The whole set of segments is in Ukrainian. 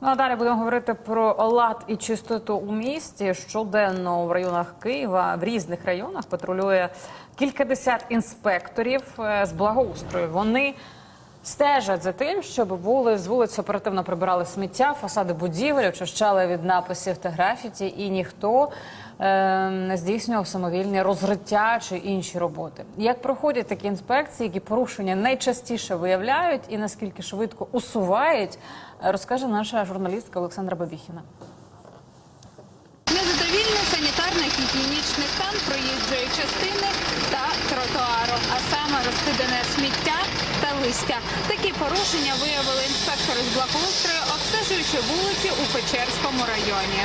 Ну а далі будемо говорити про лад і чистоту у місті. Щоденно в районах Києва в різних районах патрулює кількадесят інспекторів е, з благоустрою. Вони стежать за тим, щоб були з вулиць оперативно прибирали сміття, фасади будівель, очищали від написів та графіті, і ніхто здійснював самовільне розриття чи інші роботи. Як проходять такі інспекції, які порушення найчастіше виявляють і наскільки швидко усувають, е, розкаже наша журналістка Олександра Бабіхіна. Незадовільний санітарно-гігієнічний стан проїжджої частини та тротуару, а саме розкидане сміття та листя. Такі порушення виявили інспектори з благоустрою, обстежуючи вулиці у Печерському районі.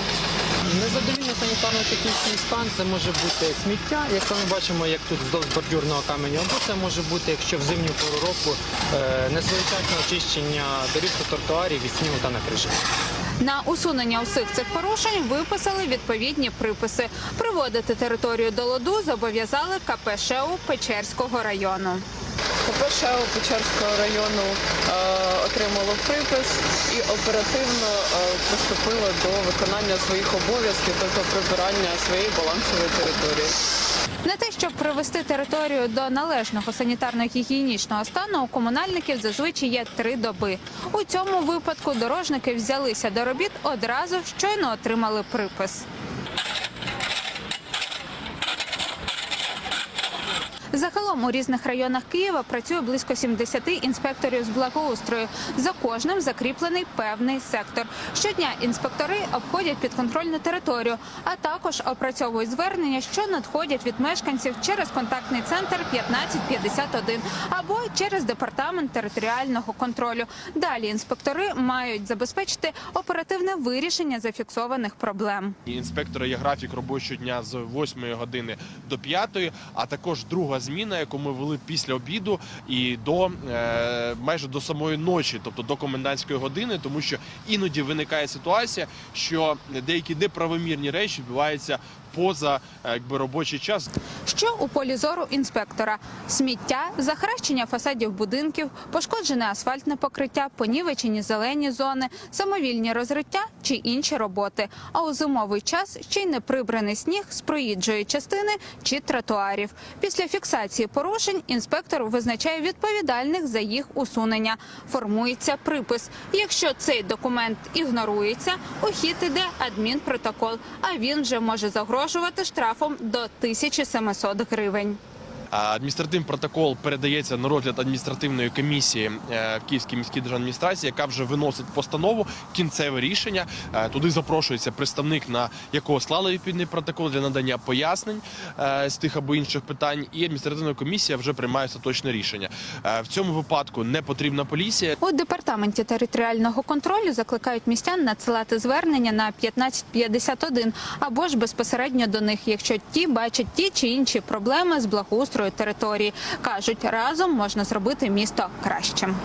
Незадовільний санітарно-технічний стан це може бути сміття, як ми бачимо, як тут вздовж бордюрного каменю, або це може бути, якщо в зимню пору року е, несвоєчасне очищення доріг та тротуарів від снігу та накришень. На усунення усіх цих порушень виписали відповідні приписи. Приводити територію до ладу зобов'язали КП ШЕУ Печерського району. КП ШЕО Печерського району е, отримало припис і оперативно е, приступило до виконання своїх обов'язків, тобто прибирання своєї балансової території. На те, щоб привести територію до належного санітарно-гігієнічного стану, у комунальників зазвичай є три доби. У цьому випадку дорожники взялися до робіт одразу, щойно отримали припис. Загалом у різних районах Києва працює близько 70 інспекторів з благоустрою. За кожним закріплений певний сектор. Щодня інспектори обходять підконтрольну територію, а також опрацьовують звернення, що надходять від мешканців через контактний центр 1551 або через департамент територіального контролю. Далі інспектори мають забезпечити оперативне вирішення зафіксованих проблем. І інспектора є графік робочого дня з 8 години до 5, а також друга зміна, яку ми вели після обіду і до е, майже до самої ночі, тобто до комендантської години, тому що іноді виникає ситуація, що деякі неправомірні речі відбуваються поза е, якби робочий час. Що у полі зору інспектора: сміття, захаращення фасадів будинків, пошкоджене асфальтне покриття, понівечені зелені зони, самовільні розриття чи інші роботи. А у зимовий час ще й неприбраний сніг з проїжджої частини чи тротуарів. Після фіксації порушень інспектор визначає відповідальних за їх усунення. Формується припис. Якщо цей документ ігнорується, у хід іде адмінпротокол, а він вже може загрожувати штрафом до 1700 гривень. Адміністративний протокол передається на розгляд адміністративної комісії е, в Київській міській державній адміністрації, яка вже виносить постанову, кінцеве рішення. Е, Туди запрошується представник, на якого склали відповідний протокол для надання пояснень е, з тих або інших питань. І адміністративна комісія вже приймає остаточне рішення. В цьому випадку не потрібна поліція. У департаменті територіального контролю закликають містян надсилати звернення на 1551 або ж безпосередньо до них, якщо ті бачать ті чи інші проблеми з благоустрою території. кажуть, разом можна зробити місто кращим.